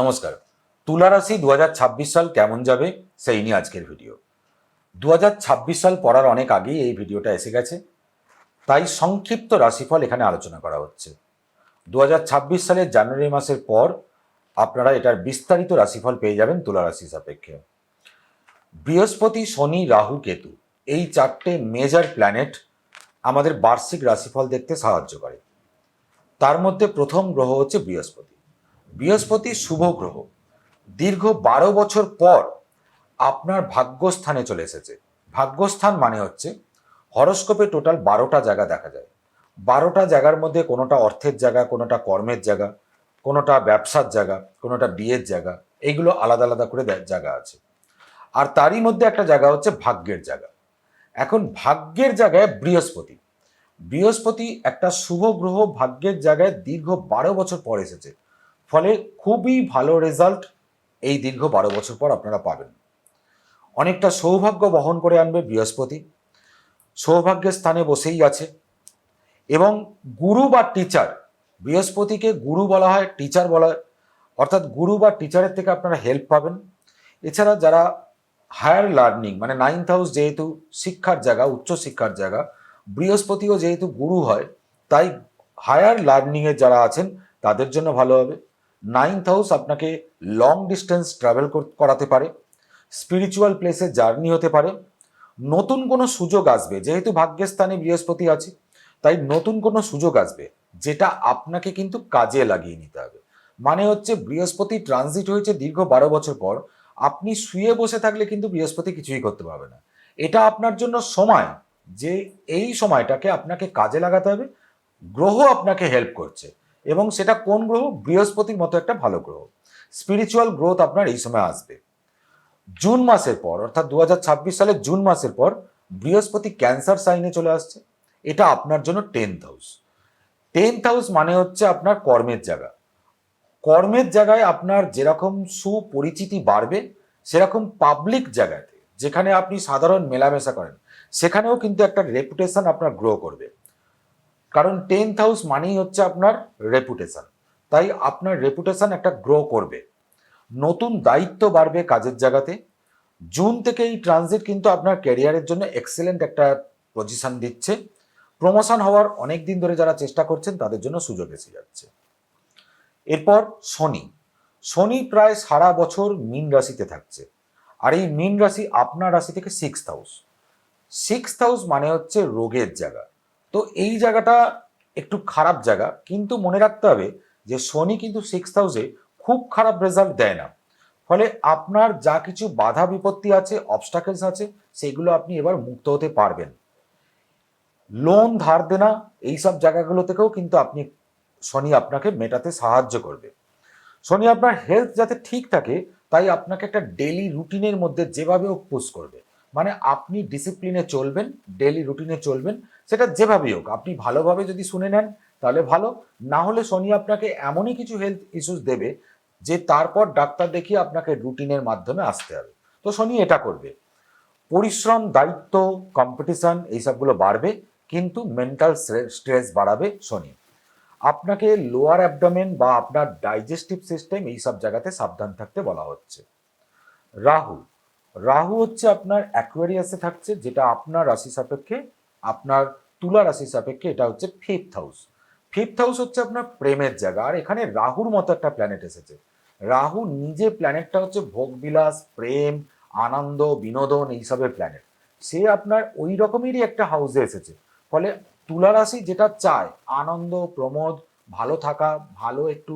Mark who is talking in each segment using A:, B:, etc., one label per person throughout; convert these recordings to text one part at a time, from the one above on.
A: নমস্কার। তুলা রাশি দু হাজার ছাব্বিশ সাল কেমন যাবে সেই নিয়ে আজকের ভিডিও। দু হাজার ছাব্বিশ সাল পড়ার অনেক আগেই এই ভিডিওটা এসে গেছে। তাই সংক্ষিপ্ত রাশিফল এখানে আলোচনা করা হচ্ছে। দু হাজার ছাব্বিশ সালের জানুয়ারি মাসের পর আপনারা এটার বিস্তারিত রাশিফল পেয়ে যাবেন তুলা রাশি সাপেক্ষে। বৃহস্পতি, শনি, রাহু, কেতু এই চারটে মেজর প্ল্যানেট আমাদের বার্ষিক রাশিফল দেখতে সাহায্য করে। তার মধ্যে প্রথম গ্রহ হচ্ছে বৃহস্পতি। বৃহস্পতি শুভ গ্রহ। দীর্ঘ বারো বছর পর আপনার ভাগ্যস্থানে চলে এসেছে। ভাগ্যস্থান মানে হচ্ছে হরস্কোপে টোটাল বারোটা জায়গা দেখা যায়। বারোটা জায়গার মধ্যে কোনোটা অর্থের জায়গা, কোনোটা কর্মের জায়গা, কোনোটা ব্যবসার জায়গা, কোনোটা বিয়ের জায়গা, এইগুলো আলাদা আলাদা করে জায়গা আছে। আর তারই মধ্যে একটা জায়গা হচ্ছে ভাগ্যের জায়গা। এখন ভাগ্যের জায়গায় বৃহস্পতি। বৃহস্পতি একটা শুভ গ্রহ, ভাগ্যের জায়গায় দীর্ঘ বারো বছর পর এসেছে। ফলে খুবই ভালো রেজাল্ট এই দীর্ঘ বারো বছর পর আপনারা পাবেন। অনেকটা সৌভাগ্য বহন করে আনবে বৃহস্পতি। সৌভাগ্যের স্থানে বসেই আছে। এবং গুরু বা টিচার বৃহস্পতিকে গুরু বলা হয় টিচার বলা হয়, অর্থাৎ গুরু বা টিচারের থেকে আপনারা হেল্প পাবেন। এছাড়া যারা হায়ার লার্নিং মানে নাইন্থ হাউস যেহেতু শিক্ষার জায়গা, উচ্চ শিক্ষার জায়গা, বৃহস্পতিও যেহেতু গুরু হয়, তাই হায়ার লার্নিংয়ে যারা আছেন, তাদের জন্য ভালো হবে। নাইন্থ হাউস আপনাকে লং ডিস্টেন্স ট্রাভেল করাতে পারে স্পিরিচুয়াল প্লেসে জার্নি হতে পারে, নতুন কোনো সুযোগ আসবে, যেহেতু ভাগ্যের স্থানে বৃহস্পতি আছে, তাই নতুন কোনো সুযোগ আসবে, যেটা আপনাকে কিন্তু কাজে লাগিয়ে নিতে হবে। মানে হচ্ছে বৃহস্পতি ট্রানজিট হয়েছে দীর্ঘ বারো বছর পর, আপনি শুয়ে বসে থাকলে কিন্তু বৃহস্পতি কিছুই করতে পারবে না। এটা আপনার জন্য সময়, যে এই সময়টাকে আপনাকে কাজে লাগাতে হবে, গ্রহ আপনাকে হেল্প করছে। এবং সেটা কোন গ্রহ? বৃহস্পতির মতো একটা ভালো গ্রহ। স্পিরিচুয়াল গ্রোথ আপনার এই সময় আসবে। জুন মাসের পর, অর্থাৎ দু হাজার ছাব্বিশ সালের জুন মাসের পর, বৃহস্পতি ক্যান্সার সাইনে চলে আসছে। এটা আপনার জন্য টেন্থ হাউস টেন্থ হাউস মানে হচ্ছে আপনার কর্মের জায়গা। কর্মের জায়গায় আপনার যেরকম সুপরিচিতি বাড়বে, সেরকম পাবলিক জায়গাতে, যেখানে আপনি সাধারণ মেলামেশা করেন, সেখানেও কিন্তু একটা রেপুটেশন আপনার গ্রো করবে। কারণ টেন্থ হাউস মানেই হচ্ছে আপনার রেপুটেশন তাই আপনার রেপুটেশন একটা গ্রো করবে। নতুন দায়িত্ব বাড়বে কাজের জায়গাতে। জুন থেকে এই ট্রানজিট কিন্তু আপনার ক্যারিয়ারের জন্য এক্সেলেন্ট একটা পজিশন দিচ্ছে। প্রমোশন হওয়ার অনেক দিন ধরে যারা চেষ্টা করছেন, তাদের জন্য সুযোগ এসে যাচ্ছে। এরপর শনি। শনি প্রায় সারা বছর মিন রাশিতে থাকছে। আর এই মীন রাশি আপনার রাশি থেকে সিক্স হাউস সিক্স হাউস মানে হচ্ছে রোগের জায়গা। তো এই জায়গাটা একটু খারাপ জায়গা, কিন্তু মনে রাখতে হবে যে শনি কিন্তু সিক্স হাউসে খুব খারাপ রেজাল্ট দেয় না। ফলে আপনার যা কিছু বাধা বিপত্তি আছে অবস্টাকেলস আছে, সেগুলো আপনি এবার মুক্ত হতে পারবেন। লোন ধার দেনা এইসব জায়গাগুলো থেকেও কিন্তু আপনি শনি আপনাকে মেটাতে সাহায্য করবে। শনি আপনার হেলথ যাতে ঠিক থাকে, তাই আপনাকে একটা ডেলি রুটিনের মধ্যে যেভাবে হোক পুশ করবে। মানে আপনি ডিসিপ্লিনে চলবেন ডেলি রুটিনে চলবেন, সেটা যেভাবেই হোক। আপনি ভালোভাবে যদি শুনে নেন, তাহলে ভালো। না হলে শনি আপনাকে এমনই কিছু হেলথ ইস্যুস দেবে যে তারপর ডাক্তার দেখিয়ে আপনাকে রুটিনের মাধ্যমে আসতে হবে। তো শনি এটা করবে। পরিশ্রম, দায়িত্ব কম্পিটিশন এইসবগুলো বাড়বে, কিন্তু মেন্টাল স্ট্রেস বাড়াবে শনি। আপনাকে লোয়ার অ্যাবডোমেন বা আপনার ডাইজেস্টিভ সিস্টেম এইসব জায়গাতে সাবধান থাকতে বলা হচ্ছে। রাহু রাহু হচ্ছে আপনার অ্যাকোয়ারিয়াসে থাকছে, যেটা আপনার রাশি সাপেক্ষে, আপনার তুলা রাশি সাপেক্ষে এটা হচ্ছে ফিফথ হাউস ফিফথ হাউস হচ্ছে আপনার প্রেমের জায়গা, আর এখানে রাহুর মতো একটা প্ল্যানেট এসেছে। রাহু নিজে প্ল্যানেটটা হচ্ছে ভোগবিলাস, প্রেম, আনন্দ, বিনোদন এইসবের প্ল্যানেট সে আপনার ওই রকমেরই একটা হাউসে এসেছে। ফলে তুলা রাশি যেটা চায়, আনন্দ, প্রমোদ, ভালো থাকা, ভালো একটু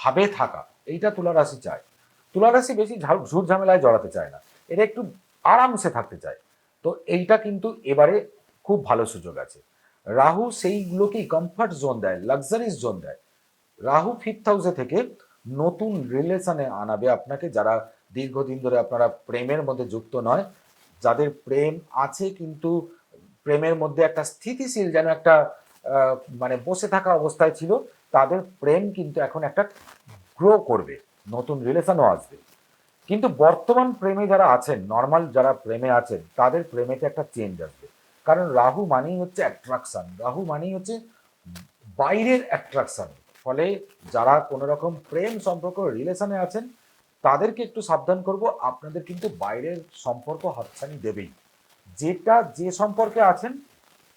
A: ভাবে থাকা, এইটা তুলা রাশি চায়। তুলা রাশি বেশি ঝুট ঝামেলায় জড়াতে চায় না। এটা একটু আরামসে থাকতে চায়। তো এইটা কিন্তু এবারে খুব ভালো সুযোগ আছে। রাহু সেইগুলোকেই কমফর্ট জোন দেয় লাক্সারিস জোন দেয়। রাহু ফিফথ হাউসে থেকে নতুন রিলেশনে আনাবে আপনাকে যারা দীর্ঘদিন ধরে আপনারা প্রেমের মধ্যে যুক্ত নয়, যাদের প্রেম আছে কিন্তু প্রেমের মধ্যে একটা স্থিতিশীল যেন একটা মানে বসে থাকা অবস্থায় ছিল, তাদের প্রেম কিন্তু এখন একটা গ্রো করবে। নতুন রিলেশনও আসবে। কিন্তু বর্তমান প্রেমে যারা আছেন নর্মাল যারা প্রেমে আছেন, তাদের প্রেমেতে একটা চেঞ্জ আসবে। কারণ রাহু মানেই হচ্ছে অ্যাট্রাকশন রাহু মানেই হচ্ছে বাইরের অ্যাট্রাকশন ফলে যারা কোনো রকম প্রেম সম্পর্ক রিলেশনে আছেন, তাদেরকে একটু সাবধান করব। আপনাদের কিন্তু বাইরের সম্পর্ক হাতছানি দেবেই। যেটা যে সম্পর্কে আছেন,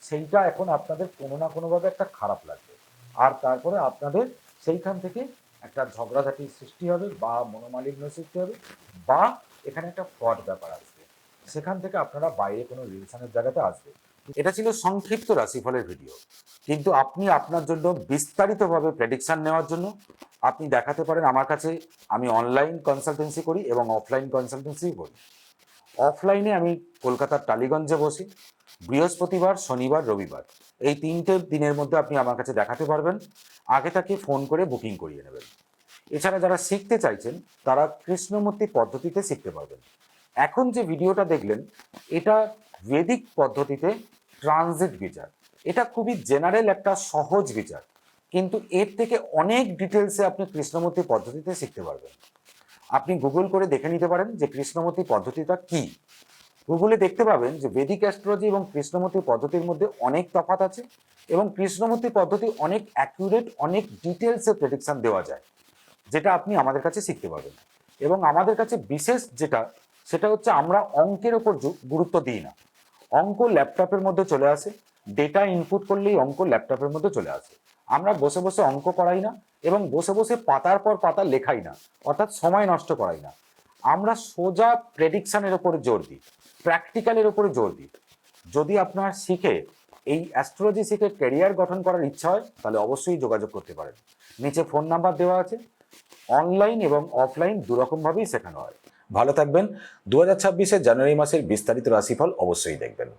A: সেইটা এখন আপনাদের কোনো না কোনোভাবে একটা খারাপ লাগবে। আর তারপরে আপনাদের সেইখান থেকে একটা ঝগড়াঝাটির সৃষ্টি হবে বা মনোমালিন্য সৃষ্টি হবে বা এখানে একটা ফ্রড ব্যাপার আসবে। সেখান থেকে আপনারা বাইরে কোনো রিলেশনের জায়গাতে আসবে। এটা ছিল সংক্ষিপ্ত রাশিফলের ভিডিও। কিন্তু আপনি আপনার জন্য বিস্তারিতভাবে প্রেডিকশান নেওয়ার জন্য আপনি দেখাতে পারেন আমার কাছে, আমি অনলাইন কনসালটেন্সি করি এবং অফলাইন কনসালটেন্সি করি। অফলাইনে আমি কলকাতার টালিগঞ্জে বসি, বৃহস্পতিবার, শনিবার, রবিবার। এই তিনটে দিনের মধ্যে আপনি আমার কাছে দেখাতে পারবেন। আগে তাকে ফোন করে বুকিং করিয়ে নেবেন। এছাড়া যারা শিখতে চাইছেন, তারা কৃষ্ণমূর্তি পদ্ধতিতে শিখতে পারবেন। এখন যে ভিডিওটা দেখলেন, এটা বেদিক পদ্ধতিতে ট্রানজিট বিচার। এটা খুবই জেনারেল একটা সহজ বিচার। কিন্তু এর থেকে অনেক ডিটেলসে আপনি কৃষ্ণমূর্তি পদ্ধতিতে শিখতে পারবেন। আপনি গুগল করে দেখে নিতে পারেন যে কৃষ্ণমূর্তি পদ্ধতিটা কি। গুগলে দেখতে পাবেন যে বেদিক অ্যাস্ট্রোলজি এবং কৃষ্ণমূর্তি পদ্ধতির মধ্যে অনেক তফাৎ আছে এবং কৃষ্ণমূর্তি পদ্ধতি অনেক অ্যাকুরেট অনেক ডিটেলসে প্রেডিকশন দেওয়া যায়, যেটা আপনি আমাদের কাছে শিখতে পারবেন। এবং আমাদের কাছে বিশেষ যেটা, সেটা হচ্ছে আমরা অঙ্কের ওপর গুরুত্ব দিই না। অঙ্ক ল্যাপটপের মধ্যে চলে আসে ডেটা ইনপুট করলেই অঙ্ক ল্যাপটপের মধ্যে চলে আসে। আমরা বসে বসে অঙ্ক করাই না এবং বসে বসে পাতার পর পাতা লেখাই না, অর্থাৎ সময় নষ্ট করাই না। আমরা সোজা প্রেডিকশনের ওপরে জোর দিই। প্র্যাকটিক্যালের উপরে জোর দিই যদি আপনার শিখে, এই অ্যাস্ট্রোলজি শিখে ক্যারিয়ার গঠন করার ইচ্ছা হয়, তাহলে অবশ্যই যোগাযোগ করতে পারেন। নিচে ফোন নাম্বার দেওয়া আছে। অনলাইন এবং অফলাইন দুরকমভাবেই শেখানো হয়। ভালো থাকবেন। দু হাজার জানুয়ারি মাসের বিস্তারিত রাশিফল অবশ্যই দেখবেন।